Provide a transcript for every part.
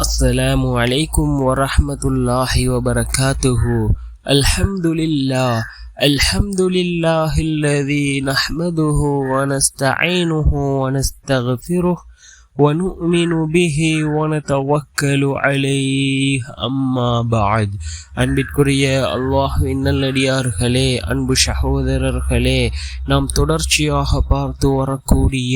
السلام عليكم ورحمة الله وبركاته الحمد لله الحمد لله الذي نحمده ونستعينه ونستغفره ونؤمن به ونتوكل عليه أما بعد அன்பிற்குரிய அல்லாஹுவின் நல்லடியார்களே அன்பு சகோதரர்களே நாம் தொடர்ச்சியாக பார்த்து வரக்கூடிய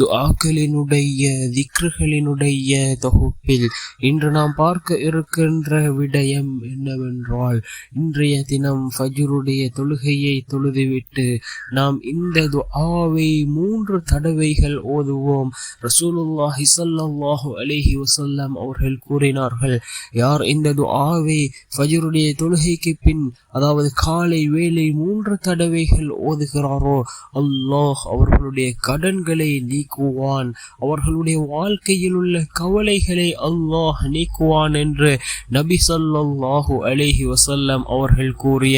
துஆக்களினுடைய திக்ருகளினுடைய தொகுப்பில் இன்று நாம் பார்க்க இருக்கின்ற விடயம் என்னவென்றால் இன்றைய தினம் ஃபஜ்ருடைய தொழுகையை தொழுதுவிட்டு நாம் இந்த துஆவை மூன்று தடவைகள் ஓதுவோம் ரசூலுல்லாஹி ஸல்லல்லாஹு அலைஹி வசல்லாம் அவர்கள் கூறினார்கள் யார் இந்த துஆவை ஃபஜருடைய தொழுகைக்கு பின் அதாவது காலை வேலை மூன்று தடவைகள் ஓதுகிறாரோ அல்லாஹ் அவர்களுடைய கடன்களை நீக்குவான். அவர்களுடைய வாழ்க்கையில் உள்ள கவலைகளை அல்லாஹ் நீக்குவான் என்று நபி ஸல்லல்லாஹு அலைஹி வசல்லம் அவர்கள் கூறிய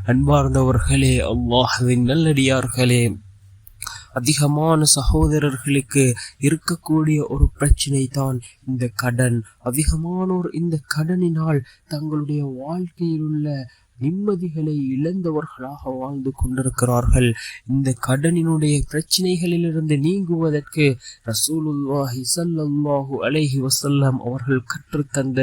அன்பார்ந்தவர்களே அல்லாஹுவின் நல்லடியார்களே அதிகமான சகோதரர்களுக்கு இருக்கக்கூடிய ஒரு பிரச்சனை தான் இந்த கடன். அதிகமானோர் இந்த கடனினால் தங்களுடைய வாழ்க்கையில் உள்ள நிம்மதிகளை இழந்தவர்களாக வாழ்ந்து கொண்டிருக்கிறார்கள். இந்த கடனினுடைய பிரச்சனைகளிலிருந்து நீங்குவதற்கு ரசூலுல்லாஹி ஸல்லல்லாஹு அலைஹி வசல்லாம் அவர்கள் கற்றுத்தந்த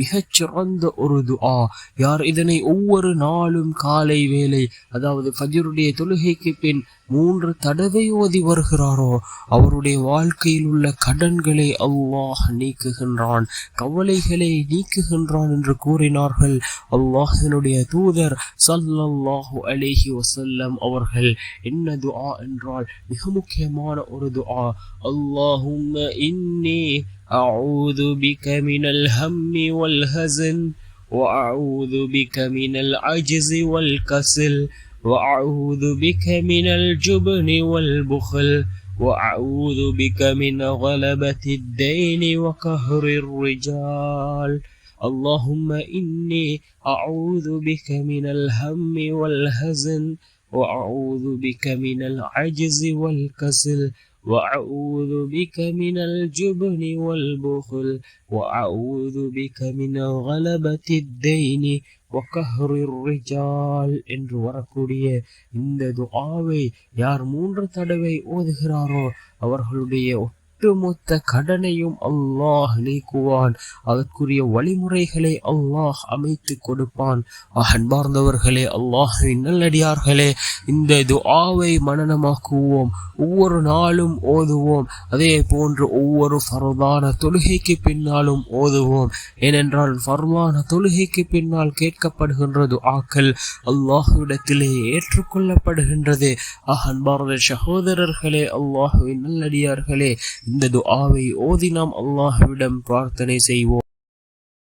மிகச்சிறந்த ஒரு துஆ. யார் இதனை ஒவ்வொரு நாளும் காலை வேலை அதாவது ஃபஜ்ருடைய தொழுகைக்கு பின் மூன்று தடவை ஓதி வருகிறாரோ அவருடைய வாழ்க்கையில் உள்ள கடன்களை அல்லாஹ் நீக்குகின்றான் கவலைகளை நீக்குகின்றான் என்று கூறினார்கள். அல்லாஹினுடைய தூதர் சல்லல்லாஹு அலைஹி வசல்லம் அவர்கள் என்ன துஆ என்றால் மிக முக்கியமான ஒரு துஆ அல்லாஹும்ம இன்னி أعوذ بك من الهم والهزن وأعوذ بك من العجز والكسل وأعوذ بك من الجبن والبخل وأعوذ بك من غلبة الدين وقهر الرجال اللهم إني أعوذ بك من الهم والهزن وأعوذ بك من العجز والكسل وأعوذ بك من الجبن والبخل وأعوذ بك من غلبة الدين وقهر الرجال என்று வரக்கூடிய இந்த துஆவை யார் மூன்று தடவை ஓதுகிறாரோ அவர்களுடைய ஒட்டுமொத்த கடனையும் அல்லாஹ் நீக்குவான். அதற்குரிய வழிமுறைகளை அல்லாஹ் அமைத்து கொடுப்பான். அன்பார்ந்தவர்களே அல்லாஹின் நல்லடியார்களே இந்த துஆவை மனநமாக்குவோம். ஒவ்வொரு நாளும் ஓதுவோம். அதே போன்று ஒவ்வொரு ஃபர்தான தொழுகைக்கு பின்னாலும் ஓதுவோம். ஏனென்றால் ஃபர்தான தொழுகைக்கு பின்னால் கேட்கப்படுகின்ற துஆக்கள் அல்லாஹுவிடத்திலே ஏற்றுக்கொள்ளப்படுகின்றது. அன்பார்ந்த சகோதரர்களே அல்லாஹுவின் நல்லடியார்களே இந்த துஆவை ஓதி நாம் அல்லாஹ்விடம் பிரார்த்தனை செய்வோம்.